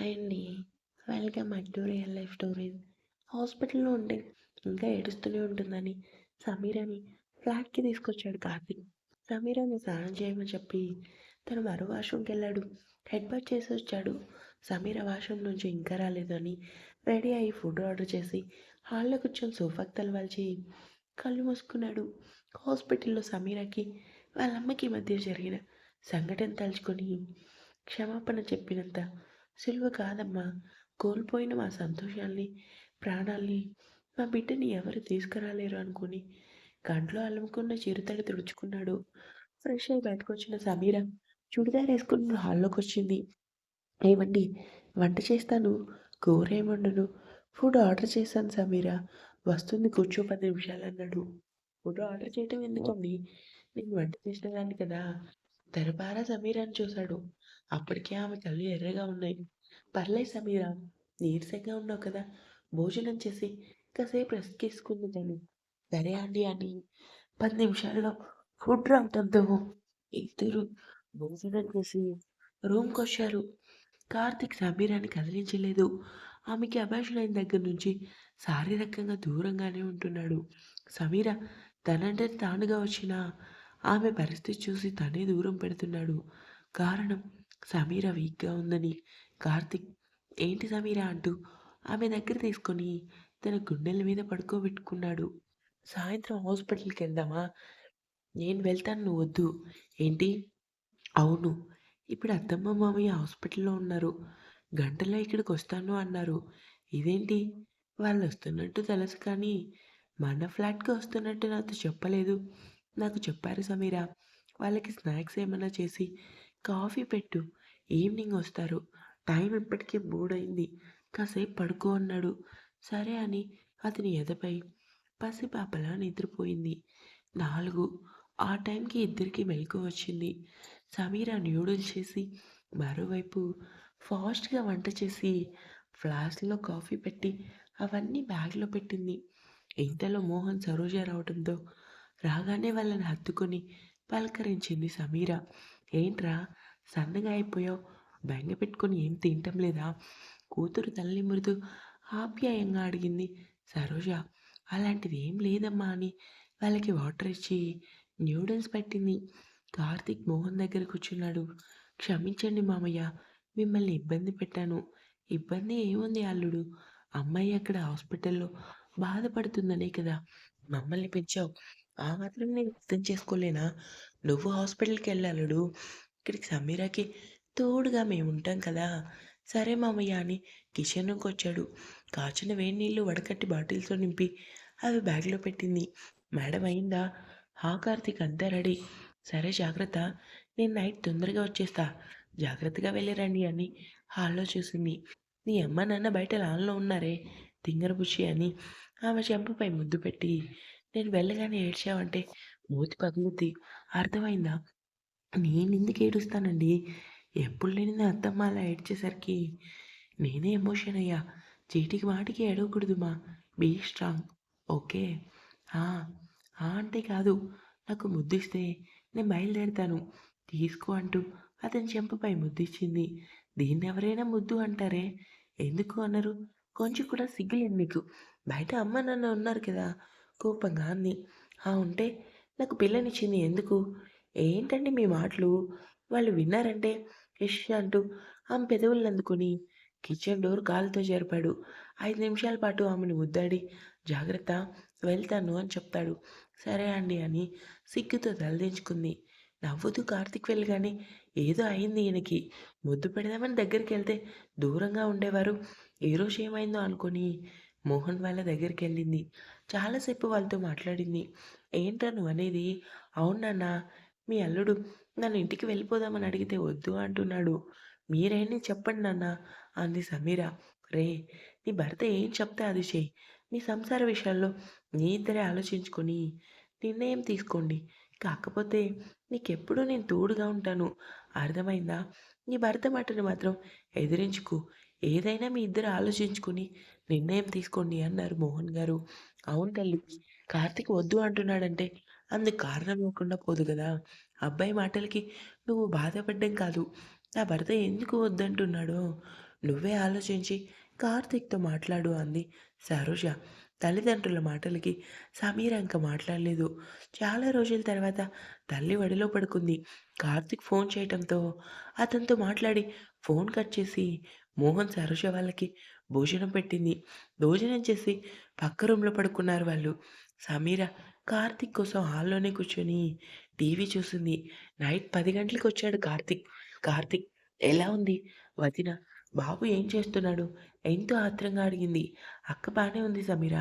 Hi అండి. Welcome back to real life stories. హాస్పిటల్లో ఉంటే ఇంకా ఏడుస్తూనే ఉంటుందని సమీరాని ఫ్లాట్కి తీసుకొచ్చాడు కార్తీక్. సమీరాని స్నానం చేయమని చెప్పి తను మరో వాష్రూమ్కి వెళ్ళాడు. హెడ్ బాత్ చేసి వచ్చాడు. సమీర వాష్రూమ్ నుంచి ఇంకా రాలేదని రెడీ అయ్యి ఫుడ్ ఆర్డర్ చేసి హాల్లో కూర్చొని సోఫాకి తలవాల్చి కళ్ళు మూసుకున్నాడు. హాస్పిటల్లో సమీరాకి వాళ్ళ అమ్మకి మధ్య జరిగిన సంఘటన తలుచుకొని క్షమాపణ చెప్పినంత సిలువ కాదమ్మా. కోల్పోయిన మా సంతోషాల్ని ప్రాణాల్ని మా బిడ్డని ఎవరు తీసుకురాలేరు అనుకుని కంట్లో అలుముకున్న చిరుతడి తుడుచుకున్నాడు. ఫ్రెష్ అయి బయటకు వచ్చిన సమీర చుడిదార్ వేసుకుని హాల్లోకి వచ్చింది ఏమండి వంట చేస్తాను కూర ఏమండను ఫుడ్ ఆర్డర్ చేశాను సమీర వస్తుంది కూర్చో పది నిమిషాలు అన్నాడు ఫుడ్ ఆర్డర్ చేయటం ఎందుకండి? నేను వంట చేసిన దాన్ని కదా. తెరపారా సమీరాని చూశాడు. అప్పటికే ఆమె కళ్ళు ఎర్రగా ఉన్నాయి. పర్లేదు సమీరా నీరసంగా ఉన్నావు కదా. భోజనం చేసి కాసేపు రెస్ట్ తీసుకుంది తను సరే అండి అని పది నిమిషాల్లో ఫుడ్ రావటంతో ఇద్దరు భోజనం చేసి రూమ్కి వచ్చారు. కార్తిక్ సమీరాని కదిలించలేదు. ఆమెకి అభాషణైన దగ్గర నుంచి శారీరకంగా దూరంగానే ఉంటున్నాడు. సమీర తనంటే తానుగా వచ్చిన ఆమె పరిస్థితి చూసి తనే దూరం పెడుతున్నాడు. కారణం సమీర వీక్గా ఉందని కార్తిక్ ఏంటి సమీర? అంటూ ఆమె దగ్గర తీసుకొని తన గుండెల మీద పడుకోబెట్టుకున్నాడు. సాయంత్రం హాస్పిటల్కి వెళ్దామా నేను వెళ్తాను నువ్వు వద్దు. ఏంటి? అవును ఇప్పుడు అత్తమ్మ మామయ్య హాస్పిటల్లో ఉన్నారు. గంటలో ఇక్కడికి వస్తాను అన్నారు. ఇదేంటి? వాళ్ళు వస్తున్నట్టు తెలుసు కానీ మన ఫ్లాట్కి వస్తున్నట్టు నాతో చెప్పలేదు. నాకు చెప్పారు సమీరా వాళ్ళకి స్నాక్స్ ఏమైనా చేసి కాఫీ పెట్టు. ఈవినింగ్ వస్తారు. టైం ఇప్పటికే మూడైంది కాసేపు పడుకో అన్నాడు. సరే అని అతని ఎదపై పసిపాపలా నిద్రపోయింది. నాలుగు. ఆ టైంకి ఇద్దరికి మెలకు వచ్చింది. సమీరా న్యూడిల్స్ చేసి మరోవైపు ఫాస్ట్గా వంట చేసి ఫ్లాస్క్లో కాఫీ పెట్టి అవన్నీ బ్యాగ్లో పెట్టింది. ఇంతలో మోహన్ సరోజ రావడంతో రాగానే వాళ్ళని హత్తుకొని పలకరించింది సమీర. ఏంట్రా? సన్నగా అయిపోయావు. బెంగ పెట్టుకొని ఏం తింటం లేదా? కూతురు తల్లి మృదు ఆప్యాయంగా అడిగింది. సరోజ అలాంటిది ఏం లేదమ్మా అని వాళ్ళకి వాటర్ ఇచ్చి న్యూడిల్స్ పెట్టింది. కార్తీక్ మోహన్ దగ్గర కూర్చున్నాడు. క్షమించండి మామయ్య మిమ్మల్ని ఇబ్బంది పెట్టాను. ఇబ్బంది ఏముంది అల్లుడు? అమ్మాయి అక్కడ హాస్పిటల్లో బాధపడుతుందనే కదా. మమ్మల్ని పెంచావు. ఆ మాత్రం నేను అర్థం చేసుకోలేనా? నువ్వు హాస్పిటల్కి వెళ్ళాలడు. ఇక్కడికి సమీరాకి తోడుగా మేము ఉంటాం కదా. సరే మామయ్య అని కిచెన్కి వచ్చాడు. కాచిన వేడి నీళ్ళు వడకట్టి బాటిల్స్లో నింపి అవి బ్యాగ్లో పెట్టింది. మేడం అయిందా? హా కార్తీక్ అంతా రెడీ. సరే జాగ్రత్త నేను నైట్ తొందరగా వచ్చేస్తా. జాగ్రత్తగా వెళ్ళిరండి అని హాల్లో చూసింది. నీ అమ్మ నాన్న బయట లాన్లో ఉన్నారే? తింగర అని ఆమె చెంపపై ముద్దు పెట్టి నేను వెళ్ళగానే ఏడ్చావంటే మూతి పగులుద్ది. అర్థమైందా? నేను ఎందుకు ఏడుస్తానండి? ఎప్పుడు లేని నా అత్తమ్మ అలా ఏడ్చేసరికి. నేనే ఎమోషన్ అయ్యా. చీటికి మాటికి ఏడవకూడదు మా. Be strong. ఓకే. ఆ ఆ అంటే కాదు. నాకు ముద్దిస్తే నేను బయలుదేరుతాను. తీసుకో అంటూ అతని చెంపపై ముద్దిచ్చింది దీన్ని ఎవరైనా ముద్దు అంటారే? ఎందుకు అన్నారు కొంచెం కూడా సిగ్గులేదు మీకు. బయట అమ్మ నాన్న ఉన్నారు కదా. కోపంగా అంది. ఆ ఉంటే నాకు పిల్లనిచ్చింది ఎందుకు? ఏంటండి మీ మాటలు? వాళ్ళు విన్నారంటే ఇష్ అంటూ ఆమె పెదవులను అందుకుని కిచెన్ డోర్ కాలుతో జరిపాడు. ఐదు నిమిషాల పాటు ఆమెను ముద్దాడి జాగ్రత్త వెళ్తాను అని చెప్తాడు. సరే అండి అని సిగ్గుతో తలదించుకుంది నవ్వుతూ కార్తిక్ వెళ్ళగానే ఏదో అయింది ఈయనకి. ముద్దు పెడదామని దగ్గరికి వెళ్తే దూరంగా ఉండేవారు. ఏ రోజు ఏమైందో అనుకొని మోహన్ వాళ్ళ దగ్గరికి వెళ్ళింది. చాలాసేపు వాళ్ళతో మాట్లాడింది. ఏంటను నువ్వు అనేది? అవునన్నా మీ అల్లుడు నన్ను ఇంటికి వెళ్ళిపోదామని అడిగితే వద్దు అంటున్నాడు. మీరేంటి చెప్పండి నాన్న అంది సమీర. రే నీ భర్త ఏం చెప్తే అది చేయి మీ సంసార విషయాల్లో నీ ఇద్దరే ఆలోచించుకొని నిర్ణయం తీసుకోండి. కాకపోతే నీకెప్పుడూ నేను తోడుగా ఉంటాను. అర్థమైందా? నీ భర్త మాటను మాత్రం ఎదిరించుకు. ఏదైనా మీ ఇద్దరు ఆలోచించుకుని నిర్ణయం తీసుకోండి అన్నారు మోహన్ గారు. అవును తల్లి కార్తీక్ వద్దు అంటున్నాడంటే అందుకు కారణం ఇవ్వకుండా పోదు కదా అబ్బాయి మాటలకి నువ్వు బాధపడ్డం కాదు. నా భర్త ఎందుకు వద్దంటున్నాడో నువ్వే ఆలోచించి కార్తీక్తో మాట్లాడు అంది సరోజ. తల్లిదండ్రుల మాటలకి సమీర ఇంకా మాట్లాడలేదు. చాలా రోజుల తర్వాత తల్లి వడిలో పడుకుంది. కార్తీక్ ఫోన్ చేయటంతో అతనితో మాట్లాడి ఫోన్ కట్ చేసి మోహన్ సరోజ వాళ్ళకి భోజనం పెట్టింది. భోజనం చేసి పక్క రూమ్లో పడుకున్నారు వాళ్ళు. సమీర కార్తిక్ కోసం హాల్లోనే కూర్చొని టీవీ చూసింది నైట్ పది గంటలకు వచ్చాడు కార్తిక్. కార్తిక్ ఎలా ఉంది? వదిన బాబు ఏం చేస్తున్నాడు? ఎంతో ఆత్రంగా అడిగింది. అక్క బాగానే ఉంది సమీర.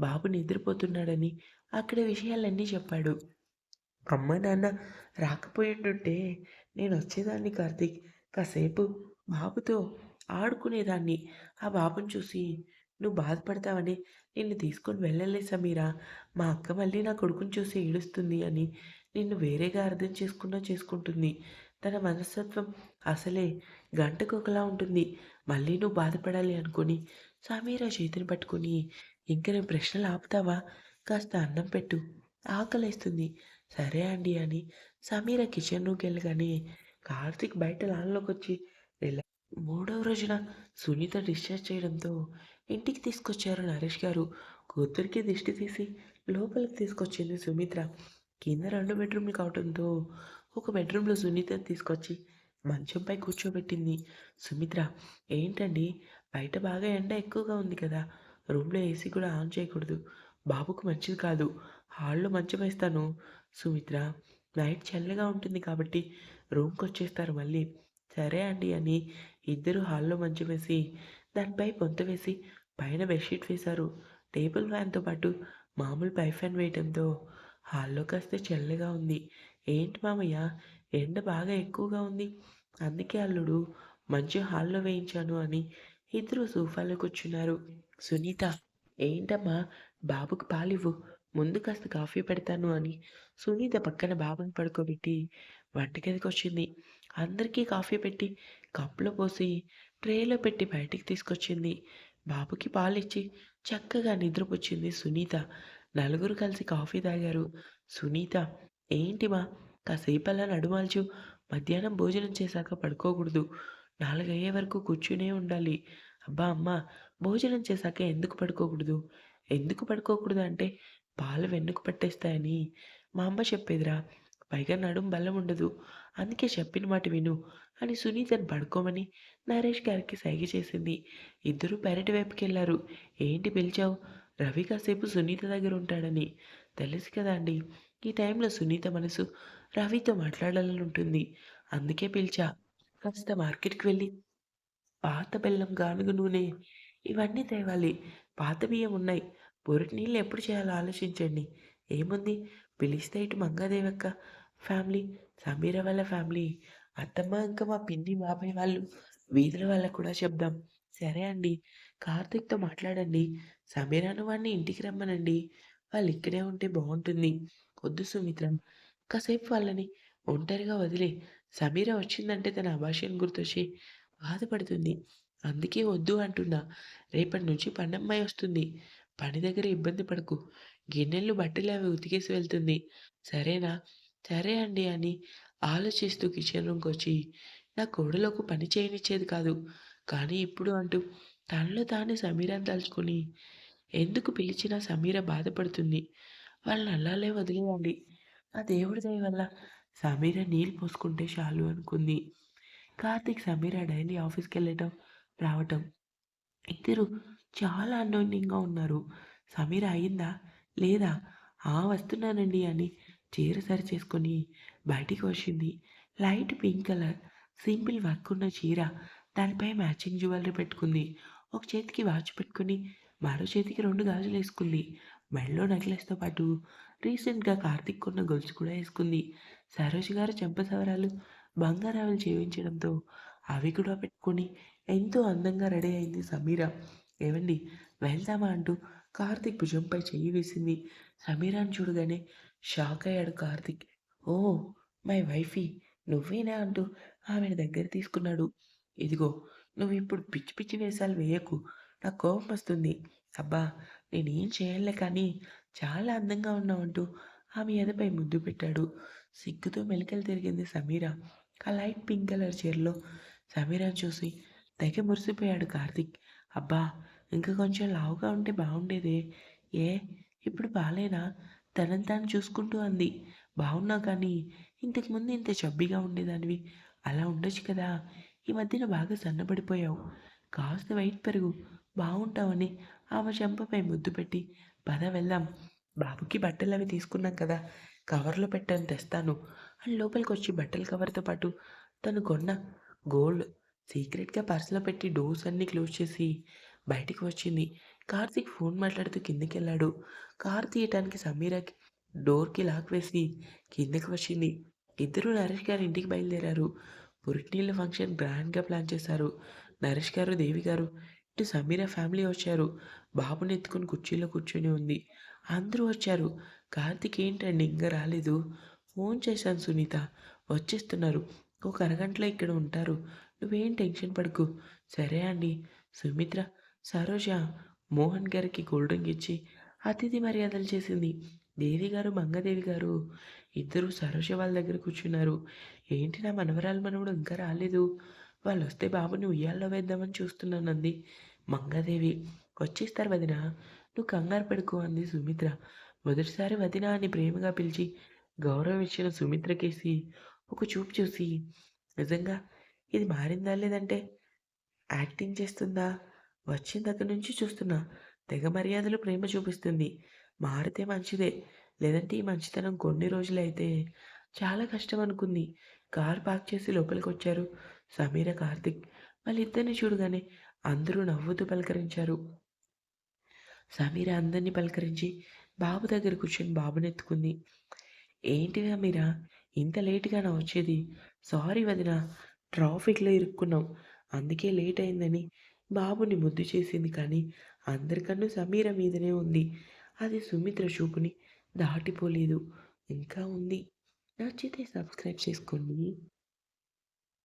బాబు నిద్రపోతున్నాడని అక్కడ విషయాలన్నీ చెప్పాడు. అమ్మ నాన్న రాకపోయిండుంటే నేను వచ్చేదాన్ని కార్తిక్. కాసేపు బాబుతో ఆడుకునేదాన్ని. ఆ బాబుని చూసి నువ్వు బాధపడతావని నిన్ను తీసుకొని వెళ్ళలే సమీరా. మా అక్క మళ్ళీ నా కొడుకుని చూసి ఏడుస్తుంది అని నిన్ను వేరేగా అర్థం చేసుకున్నా చేసుకుంటుంది. తన మనస్తత్వం అసలే గంటకు ఒకలా ఉంటుంది. మళ్ళీ నువ్వు బాధపడాలి అనుకుని సమీరా చేతిని పట్టుకుని ఇంకా నేను ప్రశ్నలు ఆపుతావా? కాస్త అన్నం పెట్టు. ఆకలేస్తుంది. సరే అండి అని సమీర కిచెన్ వెళ్ళగానే కార్తీక్ బయట లాన్లోకి వచ్చి మూడవ రోజున సునీత డిశ్చార్జ్ చేయడంతో ఇంటికి తీసుకొచ్చారు నరేష్ గారు. కూతురికి దిష్టి తీసి లోపలికి తీసుకొచ్చింది సుమిత్ర. కింద రెండు బెడ్రూమ్లు కావడంతో ఒక బెడ్రూమ్లో సునీతని తీసుకొచ్చి మంచంపై కూర్చోబెట్టింది. సుమిత్ర ఏంటండి? బయట బాగా ఎండ ఎక్కువగా ఉంది కదా. రూమ్లో ఏసీ కూడా ఆన్ చేయకూడదు. బాబుకు మంచిది కాదు. హాల్లో మంచం వేస్తాను. సుమిత్ర నైట్ చల్లగా ఉంటుంది కాబట్టి రూమ్కి వచ్చేస్తారు మళ్ళీ. సరే అండి అని ఇద్దరు హాల్లో మంచం వేసి దానిపై పొంత వేసి పైన బెడ్షీట్ వేశారు. టేబుల్ ఫ్యాన్తో పాటు మామూలు పై ఫ్యాన్ వేయడంతో హాల్లో కాస్త చల్లగా ఉంది. ఏంటి మామయ్య? ఎండ బాగా ఎక్కువగా ఉంది. అందుకే అల్లుడు మంచి హాల్లో వేయించాను అని ఇద్దరు సోఫాలో కూర్చున్నారు. సునీత ఏంటమ్మా? బాబుకు పాలివ్వు. ముందు కాస్త కాఫీ పెడతాను అని సునీత పక్కన బాబుని పడుకోబెట్టి వంటగదికి వచ్చింది. అందరికీ కాఫీ పెట్టి కప్పులో పోసి ట్రేలో పెట్టి బయటికి తీసుకొచ్చింది. బాబుకి పాలిచ్చి చక్కగా నిద్రపుచ్చింది సునీత. నలుగురు కలిసి కాఫీ తాగారు. సునీత ఏంటి మా కాసేపు నడుమాల్చు మధ్యాహ్నం భోజనం చేశాక పడుకోకూడదు. నాలుగయ్యే వరకు కూర్చునే ఉండాలి. అబ్బా అమ్మ భోజనం చేశాక ఎందుకు పడుకోకూడదు? ఎందుకు పడుకోకూడదు అంటే పాలు వెన్నుకు పట్టేస్తాయని. మా అమ్మ చెప్పేదిరా పైగా నడుం బలం ఉండదు. అందుకే చెప్పిన మాట విను అని సునీతను పడుకోమని నరేష్ గారికి సైగ చేసింది. ఇద్దరూ పెరటి వైపుకి వెళ్ళారు ఏంటి పిలిచావు? రవి కాసేపు సునీత దగ్గర ఉంటాడని. తెలుసు కదా అండి ఈ టైంలో సునీత మనసు రవితో మాట్లాడాలని ఉంటుంది. అందుకే పిలిచా. కాస్త మార్కెట్కి వెళ్ళి పాత బెల్లం గానుగ నూనె ఇవన్నీ తేవాలి. పాత బియ్యం ఉన్నాయి. పొరటి నీళ్ళు ఎప్పుడు చేయాలో ఆలోచించండి. ఏముంది? పిలిస్తే ఇటు మంగాదేవక్క ఫ్యామిలీ సమీర వాళ్ళ ఫ్యామిలీ అత్తమ్మ ఇంకా మా పిన్ని బాబాయ్ వాళ్ళు వీధుల వాళ్ళకు కూడా చెప్దాం. సరే అండి. కార్తిక్తో మాట్లాడండి. సమీరాను వాడిని ఇంటికి రమ్మనండి. వాళ్ళు ఇక్కడే ఉంటే బాగుంటుంది. వద్దు సుమిత్ర. కాసేపు వాళ్ళని ఒంటరిగా వదిలే. సమీర వచ్చిందంటే తన అభాషణ గుర్తొచ్చి బాధపడుతుంది. అందుకే వద్దు అంటున్నా. రేపటి నుంచి పండమ్మాయి వస్తుంది. పని దగ్గర ఇబ్బంది పడకు. గిన్నెలు బట్టలు అవి ఉతికేసి వెళ్తుంది. సరేనా? సరే అండి అని ఆలోచిస్తూ కిచెన్ రూమ్కి వచ్చి నా కోడలకు పని చేయనిచ్చేది కాదు. కానీ ఇప్పుడు అంటూ తనలో తానే సమీరాన్ని తలుచుకొని ఎందుకు పిలిచినా సమీర బాధపడుతుంది. వాళ్ళని అల్లాలే వదిలేయండి. ఆ దేవుడి దయ వల్ల సమీర నీళ్ళు పోసుకుంటే చాలు అనుకుంది. కార్తీక్ సమీర డైలీ ఆఫీస్కి వెళ్ళటం రావటం. ఇద్దరు చాలా అన్యోన్యంగా ఉన్నారు. సమీర అయిందా? లేదా? ఆ వస్తున్నానండి అని చీర సరి చేసుకొని బయటికి వచ్చింది. Light pink colour simple work ఉన్న చీర. దానిపై మ్యాచింగ్ జ్యువెలరీ పెట్టుకుంది. ఒక చేతికి వాచ్ పెట్టుకుని మరో చేతికి రెండు గాజులు వేసుకుంది. మెడలో నెక్లెస్తో పాటు రీసెంట్గా కార్తిక్ కొన్న గొలుసు కూడా వేసుకుంది. సరోజ్ గారు చెంప సవరాలు చేయించడంతో అవి కూడా పెట్టుకొని ఎంతో అందంగా రెడీ అయింది సమీర. ఏమండి వెళ్దామా అంటూ కార్తిక్ భుజంపై చెయ్యి వేసింది. సమీరాని చూడగానే షాక్ అయ్యాడు కార్తిక్. ఓ మై వైఫీ నువ్వేనా అంటూ ఆమెను దగ్గర తీసుకున్నాడు. ఇదిగో నువ్వు ఇప్పుడు పిచ్చి పిచ్చి వేషాలు వేయకు. నాకు కోపం వస్తుంది. అబ్బా నేనేం చేయలే కానీ చాలా అందంగా ఉన్నావంటూ ఆమె ఎదపై ముద్దు పెట్టాడు. సిగ్గుతో మెలికలు తిరిగింది సమీర. ఆ లైట్ పింక్ కలర్ చీరలో సమీరాని చూసి తెగ మురిసిపోయాడు కార్తిక్. అబ్బా ఇంకా కొంచెం లావుగా ఉంటే బాగుండేదే. ఏ ఇప్పుడు బాలేనా? తనని తాను చూసుకుంటూ అంది. బాగున్నా కానీ ఇంతకుముందు ఇంత చబ్బిగా ఉండేదానివి. అలా ఉండొచ్చు కదా. ఈ మధ్యన బాగా సన్నబడిపోయావు. కాస్త వెయిట్ పెరుగు. బాగుంటావని ఆమె చెంపపై ముద్దు పెట్టి పద వెళ్దాం. బాబుకి బట్టలు అవి తీసుకున్నాం కదా. కవర్లో పెట్టాను తెస్తాను. అని లోపలికి వచ్చి బట్టల కవర్తో పాటు తను కొన్న గోల్డ్ సీక్రెట్గా పర్సులో పెట్టి డోర్స్ అన్నీ క్లోజ్ చేసి బయటికి వచ్చింది. కార్తీక్ ఫోన్ మాట్లాడుతూ కిందకి వెళ్ళాడు కార్ తీయటానికి సమీరాకి డోర్కి లాక్ వేసి కిందకి వచ్చింది. ఇద్దరు నరేష్ గారి ఇంటికి బయలుదేరారు. పురిటినీళ్ళ ఫంక్షన్ గ్రాండ్గా ప్లాన్ చేశారు. నరేష్ గారు దేవి గారు ఇటు సమీర ఫ్యామిలీ వచ్చారు. బాబుని ఎత్తుకుని కుర్చీలో కూర్చొని ఉంది. అందరూ వచ్చారు. కార్తీక్ ఏంటండి ఇంకా రాలేదు? ఫోన్ చేశాను సునీత. వచ్చేస్తున్నారు. ఒక అరగంటలో ఇక్కడ ఉంటారు. నువ్వేం టెన్షన్ పడకు. సరే అండి. సుమిత్ర సరోజ మోహన్ గారికి కూల్ డ్రింక్ ఇచ్చి అతిథి మర్యాదలు చేసింది. దేవి గారు మంగదేవి గారు ఇద్దరు సరోజ వాళ్ళ దగ్గర కూర్చున్నారు. ఏంటి నా మనవరాలు మనవడు ఇంకా రాలేదు? వాళ్ళు వస్తే బాబుని ఉయ్యాల్లో వేద్దామని చూస్తున్నానంది మంగాదేవి. వచ్చేస్తారు వదిన. నువ్వు కంగారు పెడుకో అంది సుమిత్ర. మొదటిసారి వదిన అని ప్రేమగా పిలిచి గౌరవం ఇచ్చిన సుమిత్రకేసి ఒక చూపు చూసి. నిజంగా ఇది మారిందా లేదంటే యాక్టింగ్ చేస్తుందా? వచ్చిన దగ్గర నుంచి చూస్తున్నా తెగ మర్యాదలు ప్రేమ చూపిస్తుంది. మారితే మంచిదే. లేదంటే ఈ మంచితనం కొన్ని రోజులైతే చాలా కష్టం అనుకుంది. కార్ పార్క్ చేసి లోపలికి వచ్చారు సమీర కార్తిక్. వాళ్ళిద్దరిని చూడగానే అందరూ నవ్వుతూ పలకరించారు. సమీర అందరినీ పలకరించి బాబు దగ్గర కూర్చొని బాబుని ఎత్తుకుంది ఏంటి సమీర ఇంత లేటుగా వచ్చేది? సారీ వదిన ట్రాఫిక్లో ఇరుక్కున్నాం. అందుకే లేట్ అయిందని బాబుని ముద్దు చేసింది కానీ అందరికన్నా సమీర మీదనే ఉంది. అది సుమిత్ర చూపుని దాటిపోలేదు. ఇంకా ఉంది. నచ్చితే సబ్స్క్రైబ్ చేసుకోండి.